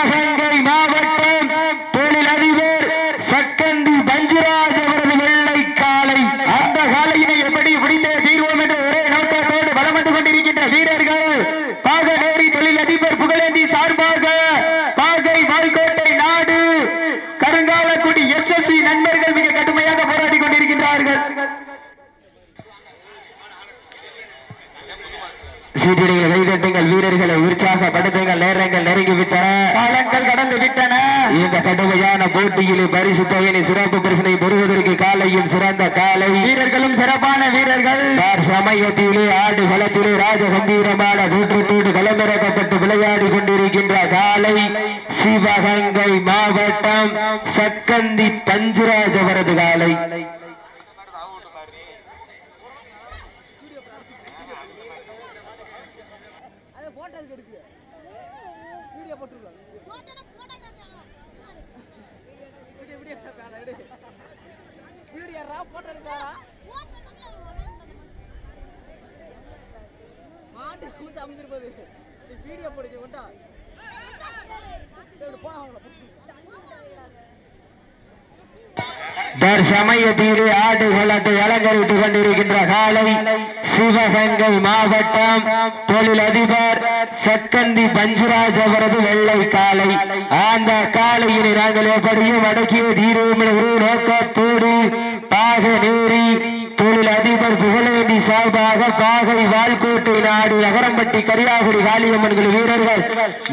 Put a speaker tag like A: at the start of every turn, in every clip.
A: சிவகங்கை மாவட்டம் தொழிலதிபர் சக்கந்தி பஞ்சுராஜ் அவரது வெள்ளை காலை.
B: அந்த காலையினை எப்படி முடித்தே தீர்வோம் என்று ஒரே நோக்கத்தோடு வளம் வந்து கொண்டிருக்கின்ற வீரர்கள். பாகநேரி தொழிலதிபர் புகழேந்தி சார்பாக பாகை வாய்க்கோட்டை நாடு. கருங்காலக்குடி எஸ் எஸ் சி நண்பர்கள் மிக கடுமையாக போராடி கொண்டிருக்கின்றார்கள்.
A: சீட்டிடையில் கைதட்டுங்கள் வீரர்களை உற்சாகப்படுத்துங்கள் நேரங்கள் நெருங்கி விட்டன
B: காலங்கள் கடந்து விட்டன
A: இந்த கடுமையான போட்டியிலே பரிசு தொகையினை சிறப்பு பரிசனை பெறுவதற்கு காலையும் சிறந்த காலை.
B: வீரர்களும் சிறப்பான வீரர்கள்.
A: சமயத்திலே ஆடு களத்திலே ராஜகம்பீரமான தூற்றத்தோடு களமிறக்கப்பட்டு விளையாடி கொண்டிருக்கின்ற காலை. சிவகங்கை மாவட்டம் சக்கந்தி பஞ்சுராஜ் அவரது காலை.
C: அதை போட்டோ அதுக்கு எடுக்கு வீடியோ போட்டுருக்கலாம் வீடியோ வீடியோ வேலை எடு வீடியோ ரா போட்டோ எடுக்காரா மாட்டு அமைச்சு அமைஞ்சிருப்பது வீடியோ போடுச்சு கொண்டா போனா அவங்கள
A: தற்சமயத்திலே ஆடு களத்தை அலங்கரித்துக் கொண்டிருக்கின்ற காலை சிவகங்கை மாவட்டம் தொழிலதிபர் சக்கந்தி பஞ்சுராஜ் அவரது வெள்ளை காலை. அந்த காலையினை நாங்கள் எப்படியும் அடக்கிய தீர்வும் நோக்கத்தோடு பாக நீர் சார்பாக பாகை வாழ்கோட்டை நாடு அகரம்பட்டி கரியாகுடி காளியம்மன்கள் வீரர்கள்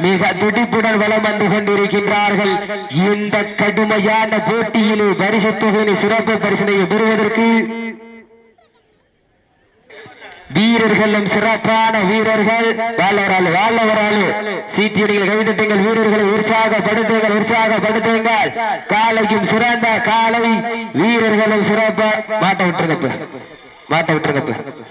A: மிக துடிப்புடன் வலம் வந்து கொண்டிருக்கின்றார்கள். இந்த கடுமையான போட்டியிலே பரிசு தொகையினை சிறப்பு பரிசனையை பெறுவதற்கு வீரர்களும் சிறப்பான வீரர்கள். வாழ்வரால் வாழ்வரால் சீட்டியடிகள் கவிதட்டுங்கள் வீரர்களை உற்சாகப்படுத்துங்கள் உற்சாகப்படுத்துங்கள். காலையும் சிறந்த காலை வீரர்களும் சிறப்ப மாட்ட விட்டுருங்க இப்ப. விட்டுருக்கப்ப